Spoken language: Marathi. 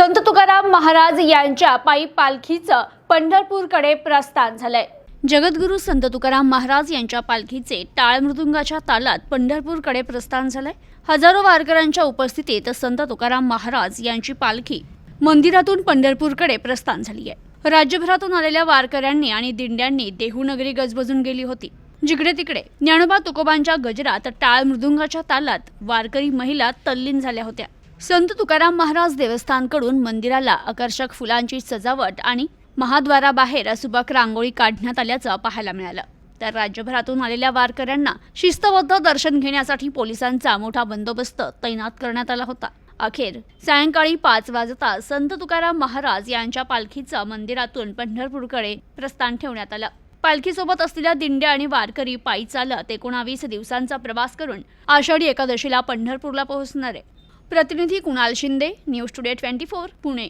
संत तुकाराम महाराज यांच्या पायी पालखीचं पंढरपूरकडे प्रस्थान झालंय. जगद्गुरू संत तुकाराम महाराज यांच्या पालखीचे टाळ मृदुंगाच्या तालात पंढरपूरकडे प्रस्थान झालंय. हजारो वारकऱ्यांच्या उपस्थितीत संत तुकाराम महाराज यांची पालखी मंदिरातून पंढरपूरकडे प्रस्थान झाली आहे. राज्यभरातून आलेल्या वारकऱ्यांनी आणि दिंड्यांनी देहूनगरी गजबजून गेली होती. जिकडे तिकडे ज्ञानोबा तुकोबांच्या गजरात टाळ मृदुंगाच्या तालात वारकरी महिला तल्लीन झाल्या होत्या. संत तुकाराम महाराज देवस्थानकडून मंदिराला आकर्षक फुलांची सजावट आणि महाद्वाराबाहेर सुबक रांगोळी काढण्यात आल्याचं पाहायला मिळालं. तर राज्यभरातून आलेल्या वारकऱ्यांना शिस्तबद्ध दर्शन घेण्यासाठी पोलिसांचा मोठा बंदोबस्त तैनात करण्यात आला होता. अखेर सायंकाळी पाच वाजता संत तुकाराम महाराज यांच्या पालखीचं मंदिरातून पंढरपूरकडे प्रस्थान ठेवण्यात आलं. पालखीसोबत असलेल्या दिंड्या आणि वारकरी पायी चालत एकोणावीस दिवसांचा प्रवास करून आषाढी एकादशीला पंढरपूरला पोहोचणार. आहे प्रतिनिधी Kunal Shinde news today twenty four Pune.